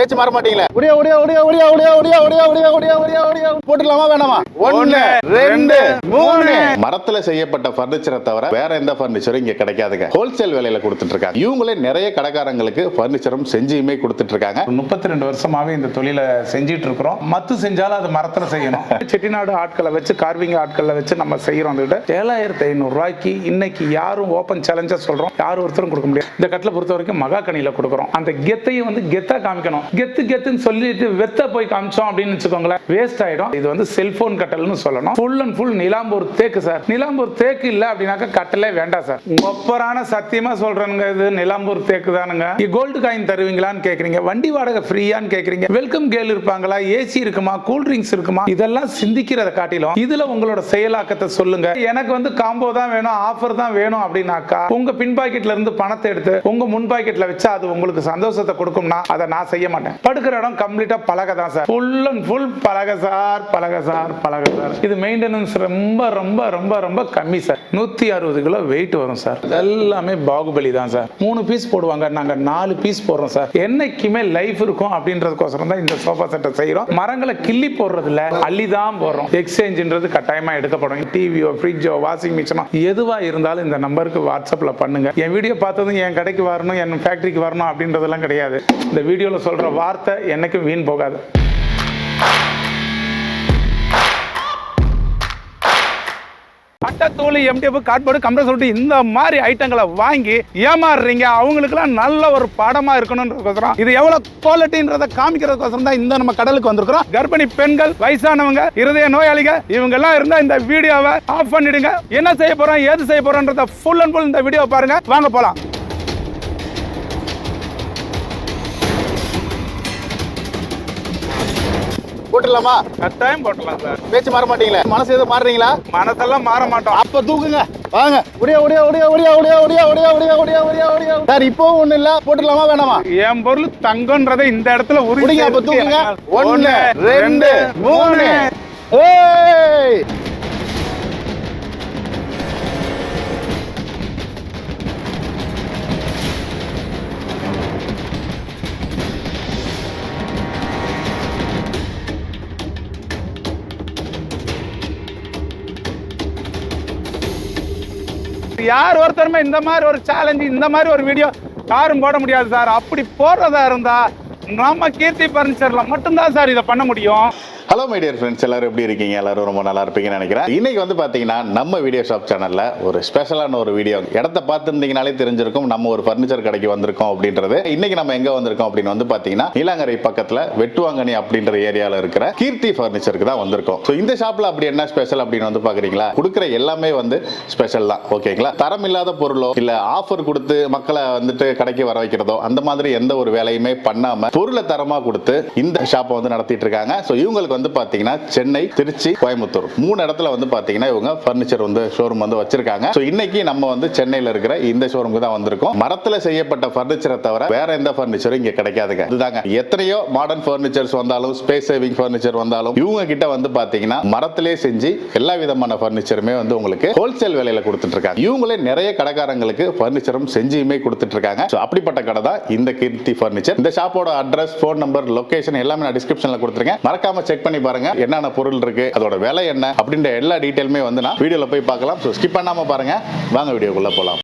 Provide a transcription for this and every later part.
பேச்சு மாற மாட்டீங்களே ஒடியா ஒடியா ஒடியா ஒடியா ஒடியா ஒடியா ஒடியா ஒடியா ஒடியா ஒடியா ஒடியா போட்டுடலாமா வேணாமா ஒன்னு ரெண்டு மூணு மரத்துல செய்யப்பட்ட பர்னிச்சரை தவிர வேற எந்த பர்னிச்சரும் இங்க கிடைக்காதுங்க ஹோல்சேல் விலையில கொடுத்துட்டு இருக்காங்க இவங்களே நிறைய கடைக்காரங்களுக்கு பர்னிச்சரும் செஞ்சுமே கொடுத்துட்டு இருக்காங்க முப்பத்தி ரெண்டு வருஷமாவே இந்த தொழிலை செஞ்சிட்டு இருக்கிறோம் மத்து செஞ்சாலும் அது மரத்துல செய்யணும் செட்டிநாடு ஆட்களை வச்சு கார்விங் ஆட்களை வச்சு நம்ம செய்யறோம் அதை விட ஏழாயிரத்தி ஐநூறு ரூபாய்க்கு இன்னைக்கு யாரும் ஓப்பன் சேலஞ்சா சொல்றோம் யாரும் ஒருத்தரும் கொடுக்க முடியாது இந்த கட்டில பொறுத்த வரைக்கும் மகா கனியில கொடுக்குறோம் அந்த கெத்தையும் வந்து கெத்தா காமிக்கணும் கெத்து கெத்துன்னு சொல்லிட்டு வெத்த போய் காமிச்சோம் அப்படின்னு வச்சுக்கோங்களேன். வேஸ்ட் ஆயிடும். இது வந்து செல்போன் கட்டல்னு சொல்லணும். ஃபுல் அண்ட் ஃபுல் நிலாம்பூர் தேக்கு சார். நிலாம்பூர் தேக்கு இல்ல அப்படின்னாக்கா கட்டலே வேண்டாம் சார். ஒப்பரான சத்தியமா சொல்றேனுங்க இது. நிலாம்பூர் தேக்கு தானுங்க. கோல்டு காயின் தருவீங்களான்னு கேக்குறீங்க. வண்டி வாடகை ஃப்ரீயான்னு கேக்குறீங்க. வெல்கம் கேள் இருப்பாங்களா? ஏசி இருக்குமா? கூல் ட்ரிங்க்ஸ் இருக்குமா? இதெல்லாம் சிந்திக்கிறத காட்டிலும் இதுல உங்களோட செயலாக்கத்தை சொல்லுங்க. எனக்கு வந்து காம்போ தான் வேணும் ஆஃபர் தான் வேணும் அப்படின்னாக்கா உங்க பின் பாக்கெட்ல இருந்து பணத்தை எடுத்து உங்க முன் பாக்கெட்ல வச்சா அது உங்களுக்கு சந்தோஷத்தை கொடுக்கும்னா அதை நான் செய்ய மாட்டேன். படுக்கிற இடம் கம்ப்ளீட்டா பழக தான் சார். ஃபுல் அண்ட் ஃபுல் பழக சார் பழக சார் பழக சார். இது மெயின்டெனன்ஸ் ரொம்ப ரொம்ப ரொம்ப ரொம்ப கம்மி சார். நூத்தி அறுபது கிலோ வெயிட் வரும் சார். எல்லாமே பாகுபலி தான் சார். மூணு பீஸ் போடுவாங்க நாங்க நாலு பீஸ் போடுறோம் சார். என்னைக்குமே லைஃப் இருக்கும் அப்படின்றதுக்கோசரம் தான் இந்த சோஃபா செட்டை செய்யறோம் மரங்களை கிள்ளி போடுறதுல அள்ளி தான் போடுறோம். எக்ஸ்சேஞ்சுன்றது கட்டாயமா எடுக்கப்படும். டிவியோ ஃப்ரிட்ஜோ வாஷிங் மிஷினோ எதுவா இருந்தாலும் இந்த நம்பருக்கு வாட்ஸ்அப்ல பண்ணுங்க. என் வீடியோ பார்த்ததும் என் கடைக்கு வரணும் என் ஃபேக்டரிக்கு வரணும் அப்படின்றதெல்லாம் கிடையாது. இந்த வீடியோல சொல்ற வார்த்தை என்னைக்கும் வீண் போகாது. அட்டத்தூள் எம்டிஎஃப் கார்ட்போர்டு கம்ப்ரஸ் சொல்லிட்டு இந்த மாதிரி ஐட்டங்களை வாங்கி ஏமாறுறீங்க. அவங்களுக்குலாம் நல்ல ஒரு படமா இருக்கணும்ன்றதுக்கோசரம் இது எவ்வளவு குவாலிட்டின்றத காமிக்கிறதுக்கோசரம் தான் இந்த நம்ம கடலுக்கு வந்திருக்கிறோம். கர்ப்பிணி பெண்கள் வயசானவங்க இருதய நோயாளிகள் இவங்க எல்லாம் இருந்தா இந்த வீடியோவை ஆஃப் பண்ணிடுங்க. என்ன செய்ய போறோம் ஏது செய்ய போறோம்ன்றத ஃபுல் அண்ட் ஃபுல் இந்த வீடியோ பாருங்க. வாங்க போலாம். போட்டுடலாமா கட்டாயம் போட்டலாம் சார் பேச்சு மாற மாட்டீங்களே மனசு எதுவும் மாறுறீங்களா மனசெல்லாம் மாற மாட்டோம் அப்ப தூக்குங்க வாங்க ஒடியா ஒடியா ஒடியா ஒடியா ஒடியா ஒடியா ஒடியா ஒடியா ஒடியா ஒடியா ஒடியா சார் இப்போவும் ஒண்ணு இல்ல போட்டுடலாமா வேணாமா என் பொருள் தங்கன்றதை இந்த இடத்துல உறுதி குடிங்க அப்ப தூக்குங்க ஒன்னு ரெண்டு மூணு ஏய் யார் ஒருத்தருமே இந்த மாதிரி ஒரு சேலஞ்சு இந்த மாதிரி ஒரு வீடியோ யாரும் போட முடியாது சார். அப்படி போடுறதா இருந்தால் நம்ம கீர்த்தி பர்னிச்சரில் மட்டும்தான் சார் இதை பண்ண முடியும். ஹலோ மை டியர் ஃப்ரெண்ட்ஸ் எல்லாரும் எப்படி இருக்கீங்க? எல்லாரும் ரொம்ப நல்லா இருப்பீங்கன்னு நினைக்கிறேன். இன்னைக்கு வந்து பாத்தீங்கன்னா நம்ம வீடியோ ஷாப் சேனல்ல ஒரு ஸ்பெஷலான ஒரு வீடியோ இடத்த பார்த்துருந்தீங்கனாலே தெரிஞ்சிருக்கும். நம்ம ஒரு ஃபர்னிச்சர் கடைக்கு வந்திருக்கோம் அப்படின்றது. இன்னைக்கு நம்ம எங்க வந்திருக்கோம் அப்படின்னு வந்து பாத்தீங்கன்னா நீலாங்கரை பக்கத்துல வெட்டுவாங்கனி அப்படின்ற ஏரியால இருக்கிற கீர்த்தி ஃபர்னிச்சருக்கு தான் வந்திருக்கோம். ஸோ இந்த ஷாப்ல அப்படி என்ன ஸ்பெஷல் அப்படின்னு வந்து பாக்குறீங்களா? கொடுக்குற எல்லாமே வந்து ஸ்பெஷல் தான். ஓகேங்களா தரம் இல்லாத பொருளோ இல்ல ஆஃபர் கொடுத்து மக்களை வந்துட்டு கடைக்கு வர வைக்கிறதோ அந்த மாதிரி எந்த ஒரு வேலையுமே பண்ணாம பொருளை தரமா கொடுத்து இந்த ஷாப்பை வந்து நடத்திட்டு இருக்காங்க. ஸோ இவங்களுக்கு வந்து பாத்தீங்கன்னா சென்னை திருச்சி கோயம்புத்தூர். மூணு இடத்துல வந்து பாத்தீங்கன்னா இவங்க ஃபர்னிச்சர் வந்து ஷோரூம் வந்து வச்சிருக்காங்க. ஸோ இன்னைக்கு நம்ம வந்து சென்னையில இருக்கிற இந்த ஷோரூமுக்கு தான் வந்திருக்கோம். மரத்துல செய்யப்பட்ட ஃபர்னிச்சரை தவிர வேற எந்த ஃபர்னிச்சரும் இங்க கிடைக்காதுங்க. இதுதாங்க. எத்தனையோ மாடர்ன் ஃபர்னிச்சர்ஸ் வந்தாலும் ஸ்பேஸ் சேவிங் ஃபர்னிச்சர் வந்தாலும் இவங்க கிட்ட வந்து பாத்தீங்கன்னா மரத்திலே செஞ்சு எல்லா விதமான ஃபர்னிச்சருமே வந்து உங்களுக்கு ஹோல்சேல் விலையில கொடுத்துட்டு இருக்காங்க இவங்களே நிறைய கடைக்காரங்களுக்கு ஃபர்னிச்சரும் செஞ்சுமே கொடுத்துட்டு இருக்காங்க அப்படிப்பட்ட கடை தான் இந்த கீர்த்தி ஃபர்னிச்சர் இந்த ஷாப்போட அட்ரஸ் ஃபோன் நம்பர் லொகேஷன் எல்லாமே நான் டிஸ்கிரிப்ஷன்ல கொடுத்துருக்கேன். மறக்காம செக் பண்ணி பாருங்க. என்னென்ன பொருள் இருக்கு அதோட விலை என்ன அப்படின்ற எல்லா டீட்டெயிலுமே வந்து நான் வீடியோவில் போய் பார்க்கலாம். ஸோ ஸ்கிப் பண்ணாம பாருங்க. வாங்க வீடியோக்குள்ள போலாம்.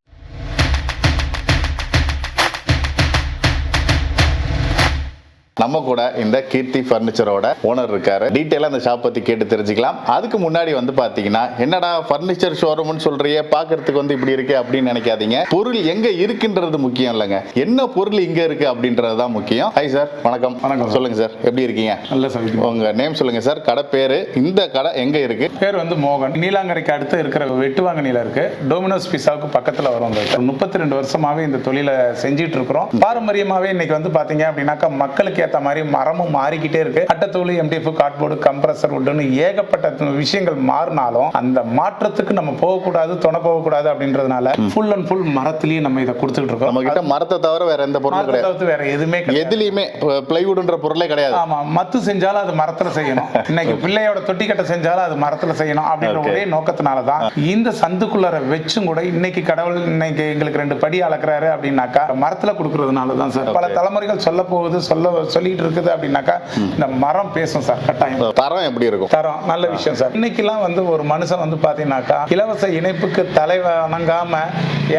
நம்ம கூட இந்த கீர்த்தி ஃபர்னிச்சரோட ஓனர் இருக்காரு. டீட்டெயிலாக அந்த ஷாப் பத்தி கேட்டு தெரிஞ்சுக்கலாம். அதுக்கு முன்னாடி வந்து பாத்தீங்கன்னா என்னடா ஃபர்னிச்சர் ஷோரூம்னு சொல்றியே பார்க்கிறதுக்கு வந்து இப்படி இருக்கு அப்படின்னு நினைக்காதீங்க. பொருள் எங்க இருக்குன்றது முக்கியம் இல்லைங்க. என்ன பொருள் இங்க இருக்கு அப்படின்றது தான் முக்கியம். ஹாய் சார் வணக்கம். வணக்கம். சொல்லுங்க சார் எப்படி இருக்கீங்க? நல்ல சவிக்கு உங்க நேம் சொல்லுங்க சார் கடை பேரு இந்த கடை எங்க இருக்கு? பேர் வந்து மோகன். நீலாங்கரைக்கு அடுத்து இருக்கிற வெட்டுவாங்கனில இருக்கு. டொமினோஸ் பிசாவுக்கு பக்கத்துல வரும் முப்பத்தி ரெண்டு வருஷமாவே இந்த தொழிலை செஞ்சிட்டு இருக்கிறோம். பாரம்பரியமாவே இன்னைக்கு வந்து பாத்தீங்க அப்படின்னாக்கா மக்களுக்கு ஏத்த மாதிரி மரமும் மாறிக்கிட்டே இருக்கு. அட்டத்தூள் எம்டிஎஃப் கார்ட்போர்டு கம்ப்ரஸர் உட்னு ஏகப்பட்ட விஷயங்கள் மாறினாலும் அந்த மாற்றத்துக்கு நம்ம போகக்கூடாது துணை போகக்கூடாது அப்படின்றதுனால ஃபுல் அண்ட் ஃபுல் மரத்திலேயே நம்ம இதை கொடுத்துட்டு நம்ம இருக்கோம் கிட்ட மரத்தை தவிர வேற எந்த மரத்தை கிடையாது. வேற எதுவுமே எதுலயுமே பிளைவுட்ன்ற பொருளே கிடையாது. ஆமா மத்து செஞ்சாலும் அது மரத்துல செய்யணும். இன்னைக்கு பிள்ளையோட தொட்டி கட்ட செஞ்சாலும் அது மரத்துல செய்யணும் அப்படின்ற. ஒரே நோக்கத்தினால தான் இந்த சந்துக்குள்ளார வச்சும் கூட இன்னைக்கு கடவுள் இன்னைக்கு எங்களுக்கு ரெண்டு படி அளக்குறாரு அப்படின்னாக்கா மரத்துல கொடுக்கறதுனால தான் சார். பல. தலைமுறைகள் சொல்ல போகுது சொல்ல சொல்லி சொல்லிட்டு இருக்குது அப்படின்னாக்கா இந்த மரம் பேசும் சார் கட்டாயம். தரம் எப்படி இருக்கும்? தரோம் நல்ல விஷயம் சார். இன்னைக்கெல்லாம் வந்து ஒரு மனுஷன் வந்து பாத்தீங்கன்னாக்கா இலவச இணைப்புக்கு தலை வணங்காம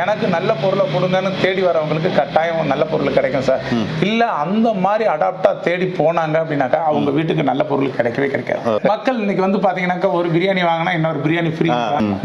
எனக்கு நல்ல பொருளை கொடுங்கன்னு தேடி வரவங்களுக்கு கட்டாயம் நல்ல பொருள் கிடைக்கும் சார். இல்ல அந்த மாதிரி அடாப்டா தேடி போனாங்க அப்படின்னாக்கா அவங்க வீட்டுக்கு நல்ல பொருள் கிடைக்கவே கிடைக்காது. மக்கள் இன்னைக்கு வந்து பாத்தீங்கன்னாக்கா ஒரு பிரியாணி வாங்கினா இன்னொரு பிரியாணி ஃப்ரீ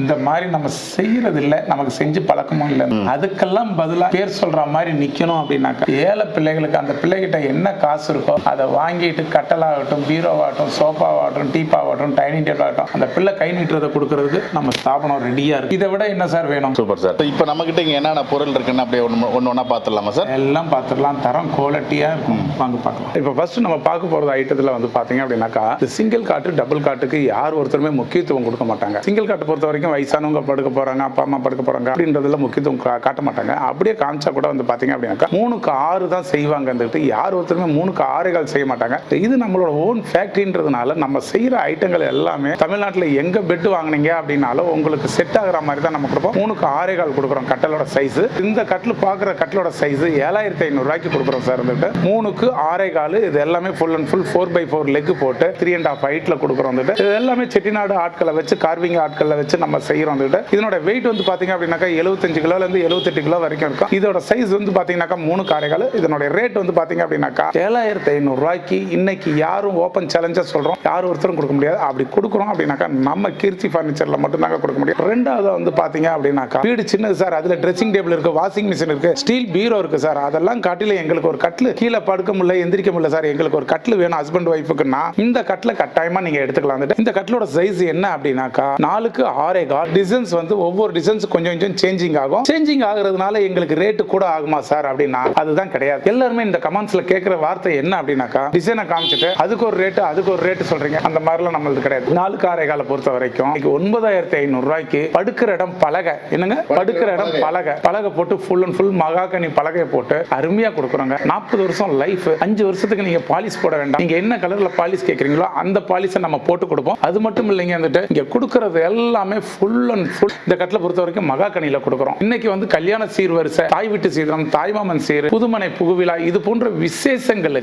இந்த மாதிரி நம்ம செய்யறது இல்ல நமக்கு செஞ்சு பழக்கமும் இல்லை. அதுக்கெல்லாம் பதிலா பேர் சொல்ற மாதிரி நிக்கணும் அப்படின்னாக்கா ஏழை பிள்ளைகளுக்கு அந்த பிள்ளைகிட்ட என்ன காசு இருக்கோ அதை வாங்கிட்டு கட்டலாகட்டும் பீரோவாகட்டும் சோஃபாவாகட்டும் டீப்பாகட்டும் டைனிங் டேபிள் ஆகட்டும் அந்த பிள்ளை கை நீட்டுறதை கொடுக்கறதுக்கு நம்ம ஸ்தாபனம் ரெடியா இருக்கு. இதை விட என்ன சார் வேணும்? Super sir. இப்போ நம்ம கிட்ட இங்க என்னென்ன பொருள் இருக்குன்னு அப்படியே ஒன்று ஒன்று ஒன்றா பார்த்துடலாமா சார்? எல்லாம் பார்த்துடலாம் தரம் குவாலிட்டியா இருக்கும். வாங்க பார்க்கலாம். இப்போ ஃபர்ஸ்ட் நம்ம பார்க்க போறது ஐட்டத்துல வந்து பாத்தீங்க அப்படின்னாக்கா சிங்கிள் காட்டு டபுள் காட்டுக்கு யார் ஒருத்தருமே முக்கியத்துவம் கொடுக்க மாட்டாங்க. சிங்கிள் காட்டு பொறுத்த வரைக்கும் வயசானவங்க படுக்க போறாங்க அப்பா அம்மா படுக்க போறாங்க அப்படின்றதுல முக்கியத்துவம் காட்ட மாட்டாங்க. அப்படியே காமிச்சா கூட வந்து பாத்தீங்க அப்படின்னாக்கா மூணுக்கு ஆறு தான் செய்வாங்கன்றது யார் ஒருத்தருமே மூணுக்கு ஆறுகள் செய்ய மாட்டாங்க. இது நம்மளோட ஓன் ஃபேக்ட்ரின்றதுனால நம்ம செய்யற ஐட்டங்கள் எல்லாமே தமிழ்நாட்டில் எங்க பெட் வாங்குனீங்க அப்படின்னாலும் உங்களுக்கு செட் ஆகுற மாதிரி தான் நம்ம கொடுப்போம். மூணுக்கு ஆறுகள் கால் கொடுக்குறோம் கட்டலோட சைஸ் இந்த கட்டில் பார்க்குற கட்டிலோட சைஸ் ஏழாயிரத்தி ஐநூறுரூவாய்க்கு கொடுக்குறோம் சார் வந்துட்டு. மூணுக்கு ஆறே கால் இது எல்லாமே full and full four by four leg போட்டு த்ரீ அண்ட் ஆஃப் ஹைட்டில் கொடுக்குறோம் வந்துட்டு. இது எல்லாமே செட்டிநாடு ஆட்களை வச்சு கார்விங் ஆட்களை வச்சு நம்ம செய்கிறோம் வந்துட்டு. இதனோட வெயிட் வந்து பார்த்தீங்க அப்படின்னாக்கா எழுபத்தஞ்சு கிலோலேருந்து எழுபத்தெட்டு கிலோ வரைக்கும் இருக்கும். இதோட சைஸ் வந்து பார்த்தீங்கன்னாக்கா மூணு காரைகள் இதனோட ரேட் வந்து பார்த்தீங்க அப்படின்னாக்கா ஏழாயிரத்தி ஐநூறுரூவாய்க்கு இன்னைக்கு யாரும் ஓப்பன் சேலஞ்சாக சொல்கிறோம் யாரும் ஒருத்தரும் கொடுக்க முடியாது. அப்படி கொடுக்குறோம் அப்படின்னாக்கா நம்ம கீர்த்தி ஃபர்னிச்சரில் மட்டும்தாங்க கொடுக்க முடியும். ரெண்டாவது வந்து பார்த்தீங்க அப்படின்னாக்கா வீடு சின்னது சார் அதில் ட்ரெஸ்ஸிங் டேபிள் இருக்கு வாஷிங் மிஷின் இருக்குது ஸ்டீல் பீரோ இருக்கு சார். அதெல்லாம் காட்டில எங்களுக்கு ஒரு கட்டில். கீழே படுக்க முடியல எந்திரிக்க முடியல சார். எங்களுக்கு ஒரு கட்டில் வேணும் ஹஸ்பண்ட் ஒய்ஃபுக்குன்னா இந்த கட்டில் கட்டாயமா நீங்க எடுத்துக்கலாம். இந்த கட்டிலோட சைஸ் என்ன அப்படின்னாக்கா நாலுக்கு ஆறே கால். டிசைன்ஸ் வந்து ஒவ்வொரு டிசைன்ஸ் கொஞ்சம் கொஞ்சம் சேஞ்சிங் ஆகும். சேஞ்சிங் ஆகுறதுனால எங்களுக்கு ரேட்டு கூட ஆகுமா சார் அப்படின்னா அதுதான் கிடையாது. எல்லாருமே இந்த கமெண்ட்ஸ்ல கேட்குற வார்த்தை என்ன அப்படின்னாக்கா டிசைனை காமிச்சிட்டு அதுக்கு ஒரு ரேட்டு அதுக்கு ஒரு ரேட்டு சொல்றீங்க. அந்த மாதிரிலாம் நம்மளுக்கு கிடையாது. நாலுக்கு ஆறே காலை பொறுத்த வரைக்கும் இன்னைக்கு ஒன்பதாயிரத்தி ஐநூறு ரூபாய்க்கு படுக்கிற இடம் பலகை. என்னங்க? படுக்கிற இடம் பலகை. பலகை. போட்டு ஃபுல் அண்ட் ஃபுல் மகாகனி பலகையை போட்டு அருமையா கொடுக்குறோங்க. நாற்பது வருஷம் லைஃப் அஞ்சு வருஷத்துக்கு நீங்க பாலிஷ் போட வேண்டாம். நீங்க என்ன கலர்ல பாலிஷ் கேட்குறீங்களோ அந்த பாலிஷை நம்ம போட்டு கொடுப்போம். அது மட்டும் இல்லைங்க வந்துட்டு இங்க கொடுக்கறது எல்லாமே ஃபுல் அண்ட் ஃபுல் இந்த கட்டில பொறுத்த வரைக்கும் மகாகனியில கொடுக்குறோம். இன்னைக்கு வந்து கல்யாண சீர்வரிசை தாய் வீட்டு சீதனம் தாய்மாமன் சீர் புதுமனை புகுவிழா இது போன்ற விசேஷங்களுக்கு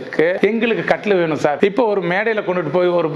எங்களுக்கு கட்டில் வேணும் சார். இப்போ ஒரு மேடையில் கொண்டுட்டு போய் ஒரு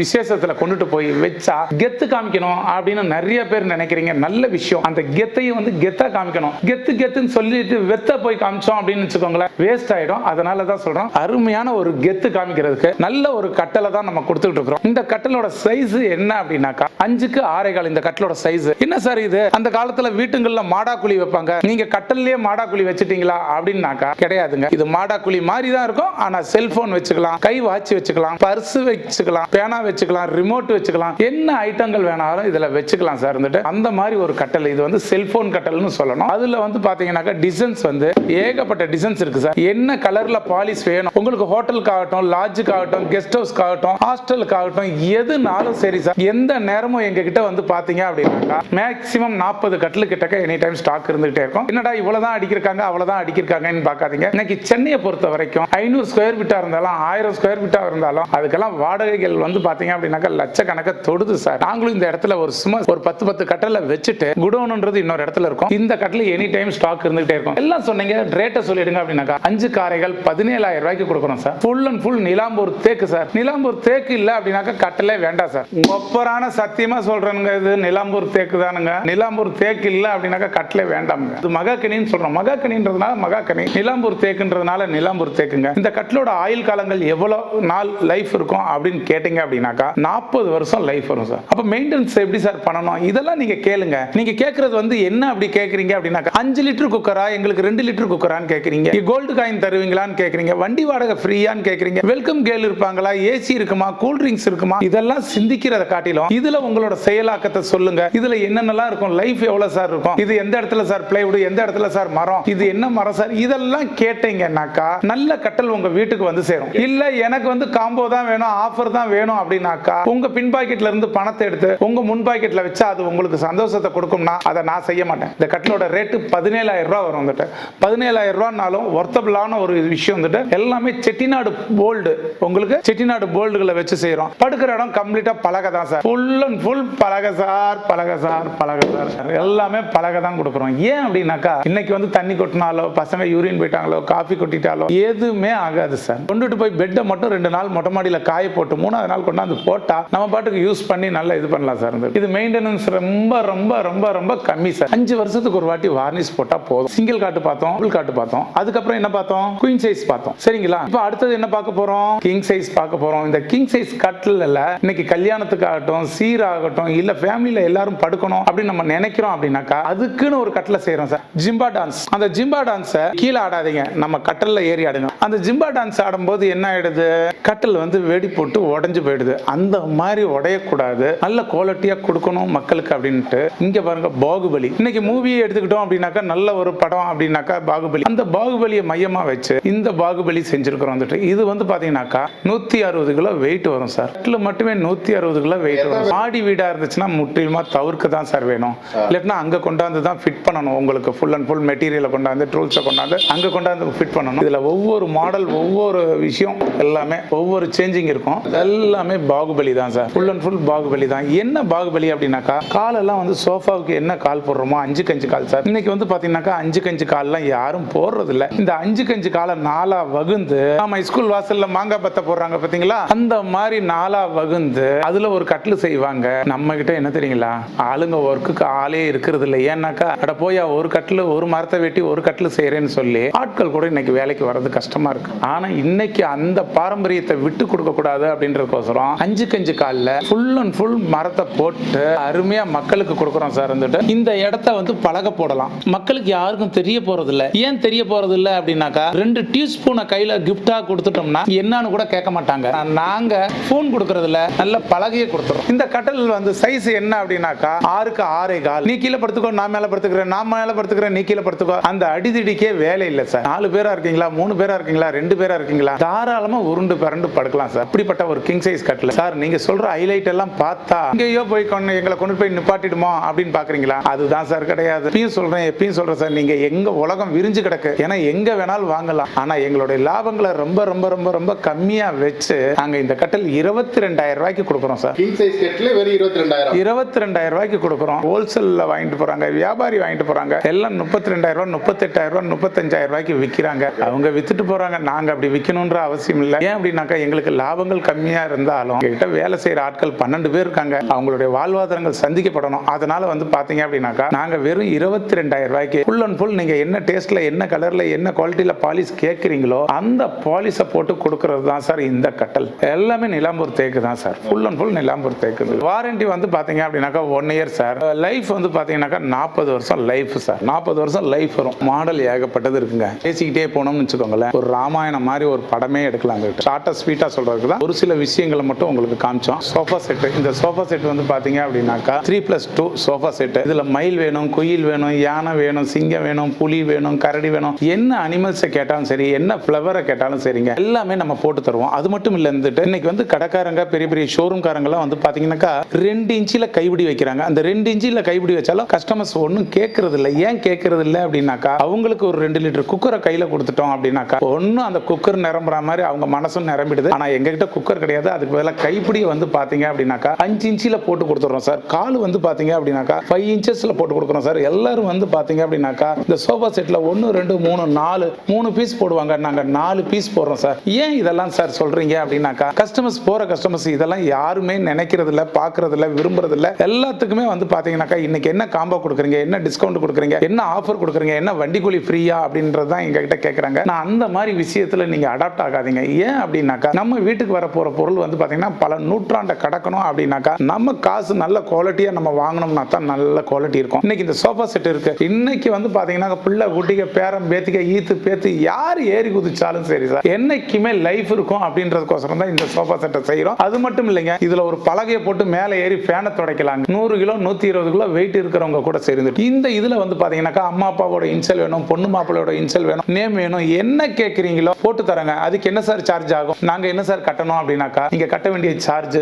விசேஷத்தில் கொண்டுட்டு போய் வச்சா கெத்து காமிக்கணும் அப்படின்னு நிறைய பேர் நினைக்கிறீங்க. நல்ல விஷயம். அந்த கெத்தையும் வந்து கெத்தா காமிக்கணும். கெத்து கெத்துன்னு சொல்லிட்டு வெத்த போய் காமிச்சோம் அப்படின்னு வச்சுக்கோங்களேன் வேஸ்ட் ஆயிடும். அதனால தான் சொல்றோம் அருமையான ஒரு கெத்து காமிக்கிறதுக்கு நல்ல ஒரு கட்டளை தான் நம்ம கொடுத்துட்டு இருக்கிறோம். இந்த கட்டளோட சைஸ் என்ன அப்படின்னாக்கா அஞ்சுக்கு ஆறே கால் இந்த கட்டளோட சைஸ் என்ன சார் இது? அந்த காலத்துல வீட்டுங்கள்ல மாடா குழி வைப்பாங்க. நீங்க கட்டல்லையே மாடா குழி வச்சிட்டீங்களா அப்படின்னாக்கா கிடையாதுங்க. இது மாடா குழி மாதிரி தான் இருக்கும். ஆனா செல்போன் வச்சுக்கலாம் கை வாட்ச் வச்சுக்கலாம் பர்ஸ் வச்சுக்கலாம் பேனா வச்சுக்கலாம் ரிமோட் வச்சுக்கலாம். என்ன ஐட்டங்கள் வேணாலும் இதுல வச்சுக்கலாம் சார் இருந்துட்டு. அந்த மாதிரி ஒரு கட்டல் இது வந்து செல்போன் கட்டல்னு சொல்லணும். அதுல வந்து பாத்தீங்கன்னாக்கா டிசைன்ஸ் வந்து ஏகப்பட்ட டிசைன்ஸ் இருக்கு சார் என்ன கலர்ல பாலிஷ் வேணும்? உங்களுக்கு ஹோட்டலுக்கு ஆகட்டும் லாட்ஜுக்கு ஆகட்டும் கெஸ்ட் ஹவுஸ்க்கு ஆகட்டும் ஹாஸ்டலுக்கு ஆகட்டும் எதுனாலும் சரி சார் எந்த நேரமும் எங்க கிட்ட வந்து பாத்தீங்க அப்படின்னாக்கா மேக்ஸிமம் நாற்பது கட்டில் கிட்டக்க எனி டைம் ஸ்டாக் இருந்துகிட்டே இருக்கும். என்னடா இவ்வளவுதான் அடிக்கிறாங்க அவ்வளவுதான் அடிக்கிறாங்கன்னு பார்க்காதீங்க. இன்னைக்கு சென்னையை பொறுத்த வரைக்கும் ஐநூறு ஸ்கொயர் ஃபீட்டாக இருந்தாலும் ஆயிரம் ஸ்கொயர் ஃபீட்டாக இருந்தாலும் அதுக்கெல்லாம் வாடகைகள் வந்து பார்த்தீங்க அப்படின்னாக்கா லட்சக்கணக்கை தொடுது சார் நாங்களும் இந்த இடத்துல ஒரு சும்மா ஒரு பத்து பத்து கட்டல வச்சுட்டு குடோனுன்றது இன்னொரு இடத்துல இருக்கும். இந்த கட்டில் எனி டைம் ஸ்டாக் இருந்துகிட்டே இருக்கும். எல்லாம் சொன்னீங்க ரேட்டை சொல்லிடுங்க அப்படின்னாக்கா அஞ்சு காரைகள் பதினேழாயிரம் ரூபாய்க்கு கொடுக்குறோம் sir full and full Nilambur தேக்கு சார் நிலாம்பூர் தேக்கு இல்லை அப்படின்னாக்கா கட்டலே வேண்டாம் சார் ஒப்பரான சத்தியமா சொல்றேனுங்க இது. நிலாம்பூர் தேக்கு தானுங்க. நிலாம்பூர் தேக்கு இல்லை அப்படின்னாக்கா கட்டலே வேண்டாம் இது மகாக்கனின்னு சொல்றோம். மகாக்கனின்றதுனால மகாக்கனி. நிலாம்பூர் தேக்குன்றதுனால நிலாம்பூர் தேக்குங்க. இந்த கட்டிலோட ஆயுள் காலங்கள் எவ்வளவு நாள் லைஃப் இருக்கும் அப்படின்னு கேட்டீங்க அப்படின்னாக்கா நாற்பது வருஷம் லைஃப் வரும் சார். அப்ப மெயின்டெனன்ஸ் எப்படி சார் பண்ணணும்? இதெல்லாம் நீங்க கேளுங்க. நீங்க கேட்கறது வந்து என்ன அப்படி கேக்குறீங்க அப்படின்னாக்கா அஞ்சு லிட்டர் குக்கரா எங்களுக்கு ரெண்டு லிட்டர் குக்கரான்னு கேக்குறீங்க. கோல்டு காயின் தருவீங்களான்னு கேக்குறீங்க. வண்டி வாடகை ஃப்ரீயான்னு கேக்குறீங்க. வெல்கம் கேள் இருப்பாங்களா? ஏசி இருக்குமா? கூல் ட்ரிங்க்ஸ் இருக்குமா? இதெல்லாம் சிந்திக்கிறத காட்டிலும் இதுல உங்களோட செயலாக்கத்தை சொல்லுங்க. இதுல என்னென்னலாம் இருக்கும்? லைஃப் எவ்வளவு சார் இருக்கும்? இது எந்த இடத்துல சார் பிளைவுட் எந்த இடத்துல சார் மரம்? இது என்ன மரம் சார்? இதெல்லாம் கேட்டீங்கன்னாக்கா நல்ல கட்டல் உங்க வீட்டுக்கு வந்து சேரும். இல்ல எனக்கு வந்து காம்போ தான் வேணும் ஆஃபர் தான் வேணும் அப்படின்னாக்கா உங்க பின் பாக்கெட்ல இருந்து பணத்தை எடுத்து உங்க முன் பாக்கெட்ல வச்சா அது உங்களுக்கு சந்தோஷத்தை கொடுக்கும்னா அதை நான் செய்ய மாட்டேன். இந்த கட்டிலோட ரேட்டு பதினேழாயிரம் ரூபாய் வரும் வந்துட்டு பதினேழாயிரம் ரூபாய்னாலும் ஒர்த்தபிளான ஒரு விஷயம் வந்துட்டு எல்லாமே செட்டிநாடு போல்டு உங்களுக்கு செட்டிநாடு போல்டுகளை வச்சு செய்யறோம் படுக்கிற இடம் கம்ப்ளீட்டா பலகை தான் சார். ஃபுல் அண்ட் ஃபுல் பலகை சார் பலகை சார் பலகை சார். எல்லாமே பலகை தான் கொடுக்குறோம். ஏன் அப்படின்னாக்கா இன்னைக்கு வந்து தண்ணி கொட்டினாலோ பசங்க யூரின் போயிட்டாங்களோ காஃபி கொட்டிட்டாலோ எதுவுமே ஆகாது ஆகாது சார் கொண்டுட்டு போய் பெட்டை மட்டும் ரெண்டு நாள் மொட்டை மாடியில் காய போட்டு மூணாவது நாள் கொண்டாந்து போட்டா நம்ம பாட்டுக்கு யூஸ் பண்ணி நல்லா இது பண்ணலாம் சார் இது மெயின்டெனன்ஸ் ரொம்ப ரொம்ப ரொம்ப ரொம்ப கம்மி சார் அஞ்சு வருஷத்துக்கு ஒரு வாட்டி வார்னிஷ் போட்டா போதும். சிங்கிள் காட்டு பார்த்தோம் டபுள் காட்டு பார்த்தோம். அதுக்கப்புறம் என்ன பார்த்தோம்? குயின் சைஸ் பார்த்தோம். சரிங்களா? இப்போ அடுத்தது என்ன பார்க்க போறோம்? கிங் சைஸ் பார்க்க போறோம். இந்த கிங் சைஸ் கட்டில் இன்னைக்கு கல்யாணத்துக்காகட்டும் சீராகட்டும் இல்ல ஃபேமிலியில எல்லாரும் படுக்கணும் அப்படின்னு நம்ம நினைக்கிறோம் அப்படின்னாக்கா அதுக்குன்னு ஒரு கட்டில் செய்யறோம் சார் ஜிம்பா டான்ஸ் அந்த ஜிம்பா டான்ஸை கீழே ஆடாதீங்க. நம்ம கட்டல்ல ஏறி ஆடுங்க அந்த ஜிம்பா டான்ஸ் ஆடும்போது என்ன ஆயிடுது? கட்டில் வந்து வெடி போட்டு உடைஞ்சு போயிடுது. அந்த மாதிரி உடையக்கூடாது. நல்ல குவாலிட்டியா கொடுக்கணும் மக்களுக்கு அப்படின்ட்டு. இங்க பாருங்க பாகுபலி. இன்னைக்கு மூவியை எடுத்துக்கிட்டோம் அப்படின்னாக்கா நல்ல ஒரு படம் அப்படின்னாக்கா பாகுபலி. அந்த பாகுபலியை மையமா வச்சு இந்த பாகுபலி செஞ்சிருக்கிறோம் வந்துட்டு. இது வந்து பாத்தீங்கன்னாக்கா நூத்தி அறுபது கிலோ வெயிட் வரும் சார். கட்டில் மட்டுமே நூத்தி அறுபது கிலோ வெயிட் வரும். மாடி வீடா இருந்துச்சுன்னா முற்றிலுமா தவிர்க்க தான் சார் வேணும். இல்லாட்டினா அங்க கொண்டாந்து தான் ஃபிட் பண்ணணும். உங்களுக்கு ஃபுல் அண்ட் ஃபுல் மெட்டீரியலை கொண்டாந்து டூல்ஸை கொண்டாந்து அங்க கொண்டாந்து ஃபிட் பண்ணணும். இதுல ஒவ்வொரு மாடல் ஒவ்வொரு விஷயம் எல்லாமே ஒவ்வொரு சேஞ்சிங் இருக்கும். எல்லாமே பாகுபலி தான் sir. Full and full Baahubali தான். என்ன பாகுபலி அப்படின்னாக்கா காலெல்லாம் வந்து சோஃபாவுக்கு என்ன கால் போடுறோமோ அஞ்சு கஞ்சு கால் சார். இன்னைக்கு வந்து பாத்தீங்கன்னாக்கா அஞ்சு கஞ்சு கால்லாம் யாரும் போடுறது இல்ல இந்த அஞ்சு கஞ்சு காலை நாலா வகுந்து ஆமா ஸ்கூல் வாசல்ல மாங்காய் பத்த போடுறாங்க பாத்தீங்களா? அந்த மாதிரி நாலா வகுந்து அதுல ஒரு கட்டில் செய்வாங்க. நம்ம கிட்ட என்ன தெரியுங்களா? ஆளுங்க ஒர்க்குக்கு ஆளே இருக்கிறது இல்லை ஏன்னாக்கா அட போயா ஒரு கட்டில் ஒரு மரத்தை வெட்டி ஒரு கட்டில் செய்யறேன்னு சொல்லி ஆட்கள் கூட இன்னைக்கு வேலைக்கு வர்றது கஷ்டமா இருக்கு. ஆனால் இன்னைக்கு அந்த பாரம்பரியத்தை விட்டு கொடுக்க கூடாது அப்படின்றதுக்கோசரம் அஞ்சு கஞ்சு காலில் ஃபுல் அண்ட் ஃபுல் மரத்தை போட்டு அருமையாக மக்களுக்கு கொடுக்குறோம் சார் இருந்துட்டு. இந்த இடத்த வந்து பழக போடலாம். மக்களுக்கு யாருக்கும் தெரிய போறது ஏன் தெரிய போகிறது இல்லை அப்படின்னாக்கா ரெண்டு டீஸ்பூனை கையில் கிஃப்டாக கொடுத்துட்டோம்னா என்னன்னு கூட கேட்க மாட்டாங்க. நாங்கள் ஃபோன் கொடுக்கறதுல நல்ல பழகையே கொடுத்துறோம். இந்த கட்டல் வந்து சைஸ் என்ன அப்படின்னாக்கா ஆறுக்கு ஆறே கால். நீ கீழே படுத்துக்கோ நான் மேலே படுத்துக்கிறேன். நான் மேலே படுத்துக்கிறேன் நீ கீழே படுத்துக்கோ. அந்த அடிதிடிக்கே வேலை இல்லை சார். நாலு பேராக இருக்கீங்களா? மூணு பேராக இருக்கீங்களா? ரெண்டு பேரா இருக்கீங்களா? தாராளமா உருண்டு பரண்டு படுக்கலாம் சார். அப்படிப்பட்ட ஒரு கிங் சைஸ் கட்டில். சார் நீங்க சொல்ற ஹைலைட் எல்லாம் பார்த்தா எங்கேயோ போய் கொண்டு எங்களை கொண்டு போய் நிப்பாட்டிடுமோ அப்படின்னு பாக்குறீங்களா? அதுதான் சார் கிடையாது. எப்பயும் சொல்றேன் எப்பயும் சொல்றேன் சார் நீங்க எங்க உலகம் விரிஞ்சு கிடக்கு. ஏன்னா எங்க வேணாலும் வாங்கலாம். ஆனா எங்களுடைய லாபங்களை ரொம்ப ரொம்ப ரொம்ப ரொம்ப கம்மியா வச்சு நாங்க இந்த கட்டில் இருபத்தி ரெண்டாயிரம் ரூபாய்க்கு கொடுக்குறோம் சார். கிங் சைஸ் கட்டில் வெறும் இருபத்தி ரெண்டாயிரம் இருபத்தி ரெண்டாயிரம் ரூபாய்க்கு கொடுக்குறோம். ஹோல்சேல்ல வாங்கிட்டு போறாங்க வியாபாரி வாங்கிட்டு போறாங்க. எல்லாம் முப்பத்தி ரெண்டாயிரம் ரூபாய் முப்பத்தெட்டாயிரம் ரூபாய் முப்பத்தஞ்சாயிரம் ரூபாய்க்கு விற்கிறாங்க அவங்க வித்துட்டு போறாங்க. நாங்க அப்படி விற்கணுன்ற அவசியம் இல்லை. ஏன் அப்படின்னாக்கா எங்களுக்கு லாபங்கள் கம்மியா இருந்தாலும் எங்ககிட்ட வேலை செய்யற ஆட்கள் பன்னெண்டு பேர் இருக்காங்க. அவங்களுடைய வாழ்வாதாரங்கள் சந்திக்கப்படணும். அதனால வந்து பாத்தீங்க அப்படின்னாக்கா நாங்க வெறும் இருபத்தி ரெண்டாயிரம் ரூபாய்க்கு ஃபுல் அண்ட் ஃபுல் நீங்க என்ன டேஸ்ட்ல என்ன கலர்ல என்ன குவாலிட்டியில பாலிஷ் கேட்குறீங்களோ அந்த பாலிசை போட்டு கொடுக்கறது தான் சார் இந்த கட்டல். எல்லாமே நிலாம்பூர் தேக்கு தான் sir. Full and full Nilambur தேக்கு. வாரண்டி வந்து பாத்தீங்க அப்படின்னாக்கா ஒன் இயர் சார். லைஃப் வந்து பாத்தீங்கன்னாக்கா நாற்பது வருஷம் லைஃப் சார். நாற்பது வருஷம் லைஃப் வரும். மாடல் ஏகப்பட்டது இருக்குங்க. பேசிக்கிட்டே போனோம்னு வச்சுக்கோங்களேன். ஒரு ராமாயணம் மாதிரி ஒரு படமே எடுக்கலாம் ஷார்ட்டாக ஸ்வீட்டாக சொல்கிறதுக்கு தான் ஒரு சில விஷயங்களை மட்டும் உங்களுக்கு காமிச்சோம். சோஃபா செட்டு இந்த சோஃபா செட் வந்து பார்த்தீங்க அப்படின்னாக்கா three plus two sofa set இதில் மயில் வேணும் குயில் வேணும் யானை வேணும் சிங்கம் வேணும் புலி வேணும் கரடி வேணும். என்ன அனிமல்ஸை கேட்டாலும் சரி என்ன ஃப்ளவரை கேட்டாலும் சரிங்க எல்லாமே நம்ம போட்டு தருவோம். அது மட்டும் இல்ல இருந்துட்டு இன்னைக்கு வந்து கடைக்காரங்க பெரிய பெரிய ஷோரூம் காரங்கெல்லாம் வந்து பார்த்தீங்கன்னாக்கா ரெண்டு இன்ச்சில் கைப்பிடி வைக்கிறாங்க. அந்த ரெண்டு இன்ச்சில் கைப்பிடி வச்சாலும் கஸ்டமர்ஸ் ஒன்றும் கேட்கறது இல்லை ஏன் கேட்கறது இல்லை அப்படின்னாக்கா அவங்களுக்கு ஒரு ரெண்டு லிட்டர் குக்கரை கையில் கொடுத்துட்டோம் அப்படின்னாக்கா ஒன்றும் அந்த குக்கர் நிரம்புற மாதிரி அவங்க மனசும் நிரம்பிடுது. ஆனால் எங்ககிட்ட குக்கர் கிடையாது. அதுக்கு பதிலாக கைப்பிடியை வந்து பார்த்தீங்க அப்படின்னாக்கா அஞ்சு இன்ச்சில் போட்டு கொடுத்துட்றோம் சார். கால் வந்து பார்த்தீங்க அப்படின்னாக்கா ஃபைவ் இன்ச்சஸில் போட்டு கொடுக்குறோம் சார். எல்லாரும் வந்து பார்த்தீங்க அப்படின்னாக்கா இந்த சோஃபா செட்டில் ஒன்று ரெண்டு மூணு நாலு மூணு பீஸ் போடுவாங்க. நாங்கள் நாலு பீஸ் போடுறோம் சார். ஏன் இதெல்லாம் சார் சொல்றீங்க அப்படின்னாக்கா கஸ்டமர்ஸ் போற கஸ்டமர்ஸ் இதெல்லாம் யாருமே நினைக்கிறது இல்ல பாக்குறது இல்ல விரும்புறது இல்ல எல்லாத்துக்குமே வந்து பாத்தீங்கன்னாக்கா இன்னைக்கு என்ன காம்போ கொடுக்குறீங்க? என்ன டிஸ்கவுண்ட் கொடுக்குறீங்க? என்ன ஆஃபர் கொடுக்குறீங்க? என்ன வண்டி கூலி ஃப்ரீயா அப்படின்றது தான் எங்க கேட்குறாங்க கேக்குறாங்க. நான் அந்த மாதிரி விஷயம் விஷயத்தில் நீங்கள் அடாப்ட் ஆகாதீங்க. ஏன் அப்படின்னாக்கா நம்ம வீட்டுக்கு வர போகிற பொருள் வந்து பார்த்தீங்கன்னா பல நூற்றாண்டை கடக்கணும் அப்படின்னாக்கா நம்ம காசு நல்ல குவாலிட்டியாக நம்ம வாங்கணும்னா தான் நல்ல குவாலிட்டி இருக்கும். இன்னைக்கு இந்த சோஃபா செட் இருக்கு. இன்னைக்கு வந்து பார்த்தீங்கன்னா பிள்ளை குட்டிக பேரம் பேத்திக்க ஈத்து பேத்து யார் ஏறி குதிச்சாலும் சரி சார் என்னைக்குமே லைஃப் இருக்கும் அப்படின்றதுக்கோசரம் தான் இந்த சோஃபா செட்டை செய்கிறோம் அது மட்டும் இல்லைங்க இதில் ஒரு பலகையை போட்டு மேலே ஏறி ஃபேனை துடைக்கலாங்க. நூறு கிலோ நூற்றி இருபது கிலோ வெயிட் இருக்கிறவங்க கூட சேர்ந்துட்டு. இந்த இதில் வந்து பார்த்தீங்கன்னாக்கா அம்மா அப்பாவோட இன்சல் வேணும் பொண்ணு மாப்பிள்ளையோட இன்சல் வேணும் நேம் வேணும் என்ன கேட்குறீங்களோ போட்டு தரங்க. அதுக்கு என்ன சார் சார்ஜ் ஆகும்? நாங்க என்ன சார் கட்டணும் அப்படின்னாக்கா நீங்க கட்ட வேண்டிய சார்ஜ்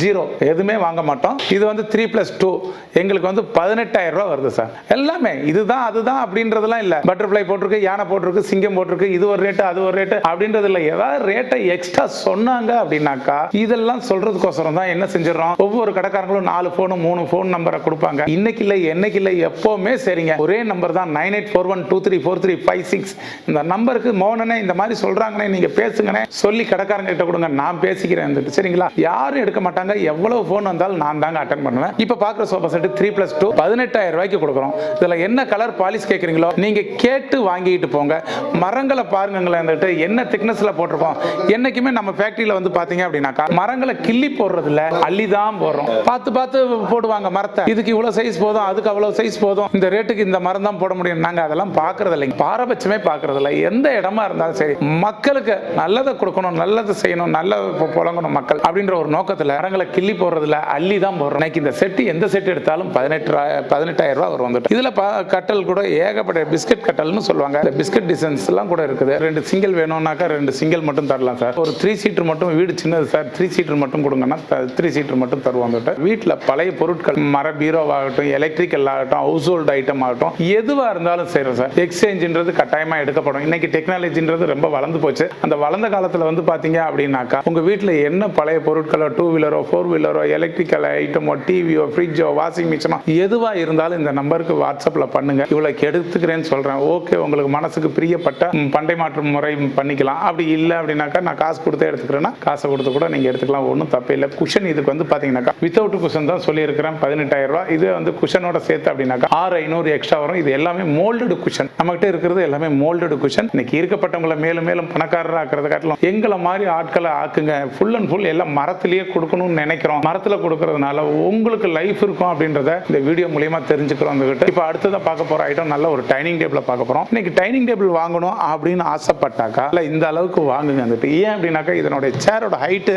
ஜீரோ. எதுவுமே வாங்க மாட்டோம். இது வந்து த்ரீ பிளஸ் டூ எங்களுக்கு வந்து பதினெட்டாயிரம் ரூபா வருது சார். எல்லாமே. இதுதான் அதுதான் அப்படின்றதெல்லாம் இல்லை. பட்டர்ஃப்ளை போட்டிருக்கு யானை போட்டிருக்கு சிங்கம் போட்டிருக்கு இது ஒரு ரேட்டு அது ஒரு ரேட்டு அப்படின்றது இல்லை. ஏதாவது ரேட்டை எக்ஸ்ட்ரா சொன்னாங்க அப்படின்னாக்கா இதெல்லாம் சொல்றதுக்கோசரம் தான் என்ன செஞ்சிடறோம்? ஒவ்வொரு கடைக்காரங்களும் நாலு ஃபோனு மூணு ஃபோன் நம்பரை கொடுப்பாங்க. இன்னைக்கு இல்லை என்னைக்கு இல்லை எப்பவுமே சரிங்க. ஒரே நம்பர் தான் nine eight four one two three four three five six இந்த நம்பருக்கு மோனனே இந்த மாதிரி சொல்றாங்கன்னே நீங்க பேசுங்கன்னே சொல்லி கடைக்காரங்க கிட்ட கொடுங்க. நான் பேசிக்கிறேன் சரிங்களா? யாரும் எடுக்க மாட்டாங்க. எவ்வளவு ஃபோன் வந்தாலும் நான் தாங்க அட்டன் பண்ணுவேன். இப்போ பார்க்குற sofa set three plus two பதினெட்டாயிரம் ரூபாய்க்கு கொடுக்குறோம். இதில் என்ன கலர் பாலிஷ் கேட்குறீங்களோ நீங்க கேட்டு வாங்கிட்டு போங்க. மரங்களை பாருங்களேன் வந்துட்டு என்ன திக்னஸ்ல போட்டிருக்கோம்? என்னைக்குமே நம்ம ஃபேக்டரியில வந்து பாத்தீங்க அப்படின்னாக்கா மரங்களை கிள்ளி போடுறதுல அள்ளி தான் போடுறோம். பார்த்து பார்த்து போடுவாங்க மரத்தை. இதுக்கு இவ்வளவு சைஸ் போதும் அதுக்கு அவ்வளவு சைஸ் போதும். இந்த ரேட்டுக்கு இந்த மரம் தான் போட முடியும். நாங்க அதெல்லாம் பார்க்கறது இல்லைங்க பாரபட்சமே பார்க்கறது இல்லை எந்த இடமா இருந்தாலும் சரி மக்களுக்கு நல்லதை கொடுக்கணும் நல்லதை செய்யணும் நல்ல புழங்கணும் மக்கள் அப்படின்ற ஒரு நோக்கத்துல மரங்களை கிள்ளி போடுறதுல அள்ளி தான் போடுறோம். இன்னைக்கு இந்த செட்டு எந்த செட்டு எடுத்தாலும் பதினெட்டு பதினெட்டாயிரம் ரூபா வரும் வந்துட்டு இதுல கட்டல் கூட ஏகப்பட்ட பிஸ்கட் கட்டல்னு சொல்லுவாங்க. இந்த பிஸ்கட் டிசைன்ஸ் எல்லாம் கூட இருக்குது. ரெண்டு சிங்கிள் வேணும்னாக்கா ரெண்டு சிங்கிள் மட்டும் தரலாம் சார். ஒரு த்ரீ சீட்டர் மட்டும் வீடு சின்னது சார். த்ரீ சீட்டர் மட்டும் கொடுங்கன்னா த்ரீ சீட்டர் மட்டும் தருவோம் வந்துட்டு வீட்டில் பழைய பொருட்கள் மர பீரோவாகட்டும் எலக்ட்ரிக்கல் ஆகட்டும் ஹவுஸ் ஹோல்டு ஐட்டம் ஆகட்டும் எதுவாக இருந்தாலும் சரி சார். எக்ஸ்சேஞ்சுன்றது கட்டாயமாக எடுக்கப்படும். இன்னைக்கு டெக்னாலஜின்றது ரொம்ப வளர்ந்து போச்சு. அந்த வளர்ந்த காலத்தில் வந்து பார்த்தீங்க அப்படின்னாக்கா உங்கள் வீட்டில் என்ன பழைய பொருட்களோ டூ வீலரோ ஃபோர் வீலரோ எலக்ட்ரிக்கல் ஐட்டமோ டிவியோ ஃப்ரிட்ஜோ வாஷிங் மிஷினோ எதுவாக இருந்தாலும் இந்த நம்பருக்கு வாட்ஸ்அப்பில் பண்ணுங்க. இவ்வளோக்கு எடுத்துக்கிறேன்னு சொல்கிறேன் ஓகே உங்களுக்கு மனசுக்கு பிரியப்பட்ட பண்டை மாற்று முறை பண்ணிக்கலாம். அப்படி இல்லை அப்படின்னாக்கா நான் காசு கொடுத்தே எடுத்துக்கிறேன்னா காசை கொடுத்து கூட நீங்கள் எடுத்துக்கலாம். ஒன்றும் தப்பே இல்லை. குஷன் இதுக்கு வந்து பார்த்தீங்கன்னாக்கா வித்தவுட் குஷன் தான் சொல்லியிருக்கிறேன். பதினெட்டாயிரம் ரூபாய். இது வந்து குஷனோட சேர்த்து அப்படின்னாக்கா ஆறு ஐநூறு எக்ஸ்ட்ரா வரும். இது எல்லாமே மோல்டு குஷன் நம்மகிட்ட இருக்கிறது எல்லாமே மோல்டு குஷன் இன்னைக்கு இருக்கப்பட்டவங்களை மேலும் மேலும் பணக்காரராக ஆக்கிறத காட்டிலும் எங்களை மாதிரி ஆட்களை ஆக்குங்க. ஃபுல் அண்ட் ஃபுல் எல்லாம் மரத்திலேயே கொடுக்கணும் கொடுக்கணும்னு நினைக்கிறோம். மரத்தில் கொடுக்கறதுனால உங்களுக்கு லைஃப் இருக்கும் அப்படின்றத இந்த வீடியோ மூலியமா தெரிஞ்சுக்கிறோம் உங்ககிட்ட இப்போ அடுத்ததான் பார்க்க போற ஐட்டம் நல்ல ஒரு டைனிங் டேபிள பார்க்க போறோம். இன்னைக்கு டைனிங் டேபிள் வாங்கணும் அப்படின்னு ஆசைப்பட்டாக்கா இல்லை இந்த அளவுக்கு வாங்குங்க வந்துட்டு. ஏன் அப்படின்னாக்கா இதனுடைய சேரோட ஹைட்டு